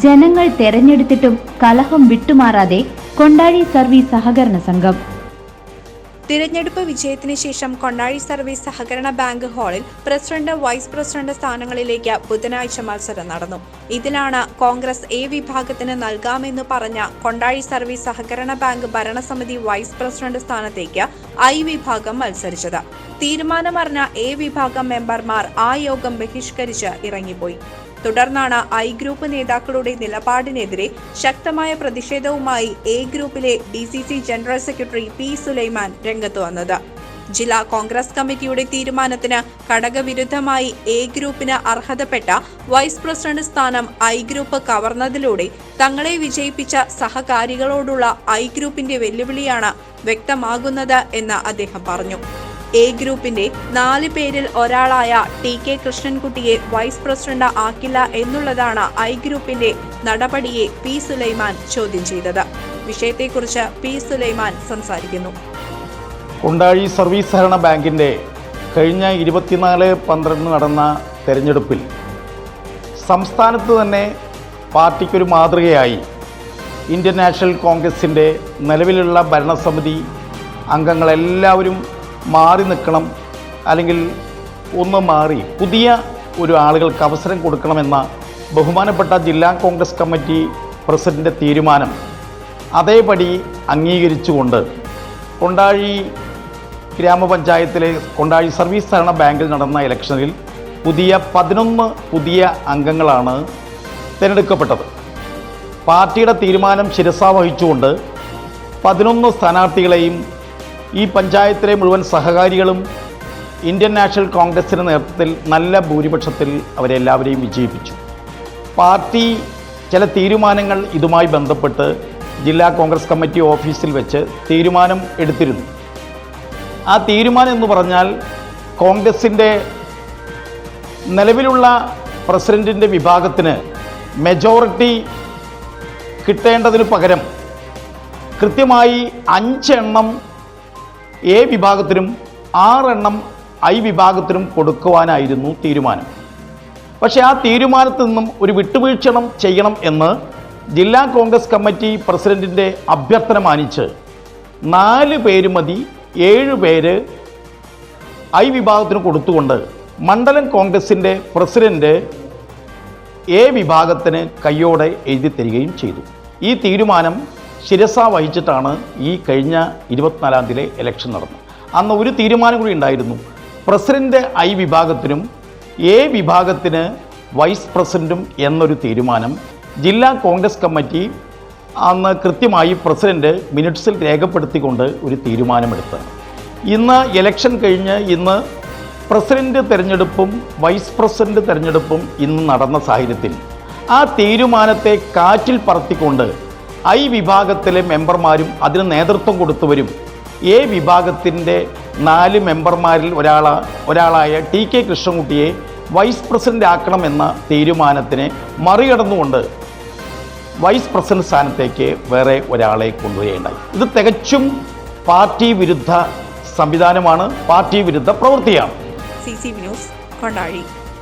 ജനങ്ങൾ തെരഞ്ഞെടുത്തിട്ടും കലഹം വിട്ടുമാറാതെ കൊണ്ടാഴി സർവീസ് സഹകരണ സംഘം. തിരഞ്ഞെടുപ്പ് വിജയത്തിന് ശേഷം കൊണ്ടാഴി സർവീസ് സഹകരണ ബാങ്ക് ഹാളിൽ പ്രസിഡന്റ് വൈസ് പ്രസിഡന്റ് സ്ഥാനങ്ങളിലേക്ക് ബുധനാഴ്ച മത്സരം നടന്നു. ഇതിലാണ് കോൺഗ്രസ് എ വിഭാഗത്തിന് നൽകാമെന്ന് പറഞ്ഞ കൊണ്ടാഴി സർവീസ് സഹകരണ ബാങ്ക് ഭരണസമിതി വൈസ് പ്രസിഡന്റ് സ്ഥാനത്തേക്ക് ഐ വിഭാഗം മത്സരിച്ചത്. തീരുമാനമറിഞ്ഞ എ വിഭാഗം മെമ്പർമാർ ആ യോഗം ബഹിഷ്കരിച്ച് ഇറങ്ങിപ്പോയി. തുടർന്നാണ് ഐ ഗ്രൂപ്പ് നേതാക്കളുടെ നിലപാടിനെതിരെ ശക്തമായ പ്രതിഷേധവുമായി എ ഗ്രൂപ്പിലെ D C C general secretary P Sulaiman രംഗത്ത് വന്നത്. ജില്ലാ കോൺഗ്രസ് കമ്മിറ്റിയുടെ തീരുമാനത്തിന് ഘടകവിരുദ്ധമായി എ ഗ്രൂപ്പിന് അർഹതപ്പെട്ട വൈസ് പ്രസിഡന്റ് സ്ഥാനം ഐ ഗ്രൂപ്പ് കവർന്നതിലൂടെ തങ്ങളെ വിജയിപ്പിച്ച സഹകാരികളോടുള്ള ഐ ഗ്രൂപ്പിന്റെ വെല്ലുവിളിയാണ് വ്യക്തമാകുന്നത് എന്ന് അദ്ദേഹം പറഞ്ഞു. എ ഗ്രൂപ്പിന്റെ നാല് പേരിൽ ഒരാളായ ടി കെ കൃഷ്ണൻകുട്ടിയെ വൈസ് പ്രസിഡന്റ് ആക്കില്ല എന്നുള്ളതാണ് ഐ ഗ്രൂപ്പിന്റെ നടപടിയെ പി സുലൈമാൻ ചോദ്യം ചെയ്തത്. വിഷയത്തെക്കുറിച്ച് പി സുലൈമാൻ സംസാരിക്കുന്നു. കൊണ്ടാഴി സർവീസ് സഹകരണ ബാങ്കിന്റെ കഴിഞ്ഞ ഇരുപത്തിനാല് പന്ത്രണ്ട് നടന്ന തെരഞ്ഞെടുപ്പിൽ സംസ്ഥാനത്ത് തന്നെ പാർട്ടിക്കൊരു മാതൃകയായി ഇന്ത്യൻ നാഷണൽ കോൺഗ്രസിന്റെ നിലവിലുള്ള ഭരണസമിതി അംഗങ്ങളെല്ലാവരും മാറി നിൽക്കണം അല്ലെങ്കിൽ ഒന്ന് മാറി പുതിയ ഒരു ആളുകൾക്ക് അവസരം കൊടുക്കണമെന്ന ബഹുമാനപ്പെട്ട ജില്ലാ കോൺഗ്രസ് കമ്മിറ്റി പ്രസിഡന്റെ തീരുമാനം അതേപടി അംഗീകരിച്ചുകൊണ്ട് കൊണ്ടാഴി ഗ്രാമപഞ്ചായത്തിലെ കൊണ്ടാഴി സർവീസ് സഹകരണ ബാങ്കിൽ നടന്ന ഇലക്ഷനിൽ പുതിയ പതിനൊന്ന് പുതിയ അംഗങ്ങളാണ് തിരഞ്ഞെടുക്കപ്പെട്ടത്. പാർട്ടിയുടെ തീരുമാനം ശിരസാവഹിച്ചുകൊണ്ട് പതിനൊന്ന് സ്ഥാനാർത്ഥികളെയും ഈ പഞ്ചായത്തിലെ മുഴുവൻ സഹകാരികളും ഇന്ത്യൻ നാഷണൽ കോൺഗ്രസിന്റെ നേതൃത്വത്തിൽ നല്ല ഭൂരിപക്ഷത്തിൽ അവരെല്ലാവരെയും വിജയിപ്പിച്ചു. പാർട്ടി ചില തീരുമാനങ്ങൾ ഇതുമായി ബന്ധപ്പെട്ട് ജില്ലാ കോൺഗ്രസ് കമ്മിറ്റി ഓഫീസിൽ വെച്ച് തീരുമാനം എടുത്തിരുന്നു. ആ തീരുമാനം എന്ന് പറഞ്ഞാൽ കോൺഗ്രസിന്റെ നിലവിലുള്ള പ്രസിഡന്റിന്റെ വിഭാഗത്തിന് മെജോറിറ്റി കിട്ടേണ്ടതിന് പകരം കൃത്യമായി അഞ്ചെണ്ണം എ വിഭാഗത്തിനും ആറെണ്ണം ഐ വിഭാഗത്തിനും കൊടുക്കുവാനായിരുന്നു തീരുമാനം. പക്ഷേ ആ തീരുമാനത്തിൽ നിന്നും ഒരു വിട്ടുവീഴ്ചണം ചെയ്യണം എന്ന് ജില്ലാ കോൺഗ്രസ് കമ്മിറ്റി പ്രസിഡന്റിന്റെ അഭ്യർത്ഥന മാനിച്ച് നാല് പേര് മതി ഏഴ് പേര് ഐ വിഭാഗത്തിന് കൊടുത്തുകൊണ്ട് മണ്ഡലം കോൺഗ്രസിന്റെ പ്രസിഡന്റ് എ വിഭാഗത്തിന് കയ്യോടെ എഴുതി തരികയും ചെയ്തു. ഈ തീരുമാനം ശിരസ വഹിച്ചിട്ടാണ് ഈ കഴിഞ്ഞ ഇരുപത്തിനാലാം തീയതി ഇലക്ഷൻ നടന്നത്. അന്ന് ഒരു തീരുമാനം കൂടി ഉണ്ടായിരുന്നു. പ്രസിഡന്റ് ഐ വിഭാഗത്തിനും എ വിഭാഗത്തിന് വൈസ് പ്രസിഡന്റും എന്നൊരു തീരുമാനം ജില്ലാ കോൺഗ്രസ് കമ്മിറ്റി അന്ന് കൃത്യമായി പ്രസിഡന്റ് മിനിറ്റ്സിൽ രേഖപ്പെടുത്തിക്കൊണ്ട് ഒരു തീരുമാനമെടുത്ത്. ഇന്ന് ഇലക്ഷൻ കഴിഞ്ഞ് ഇന്ന് പ്രസിഡന്റ് തിരഞ്ഞെടുപ്പും വൈസ് പ്രസിഡന്റ് തിരഞ്ഞെടുപ്പും ഇന്ന് നടന്ന സാഹചര്യത്തിൽ ആ തീരുമാനത്തെ കാറ്റിൽ പറത്തിക്കൊണ്ട് ഐ വിഭാഗത്തിലെ മെമ്പർമാരും അതിന് നേതൃത്വം കൊടുത്തവരും എ വിഭാഗത്തിന്റെ നാല് മെമ്പർമാരിൽ ഒരാളാ ഒരാളായ ടി കെ കൃഷ്ണൻകുട്ടിയെ വൈസ് പ്രസിഡന്റ് ആക്കണമെന്ന തീരുമാനത്തിനെ മറികടന്നുകൊണ്ട് വൈസ് പ്രസിഡന്റ് സ്ഥാനത്തേക്ക് വേറെ ഒരാളെ കൊണ്ടുവരികയുണ്ടായി. ഇത് തികച്ചും പാർട്ടി വിരുദ്ധ സംവിധാനമാണ് പാർട്ടി വിരുദ്ധ പ്രവൃത്തിയാണ്. C C news Kondazhi.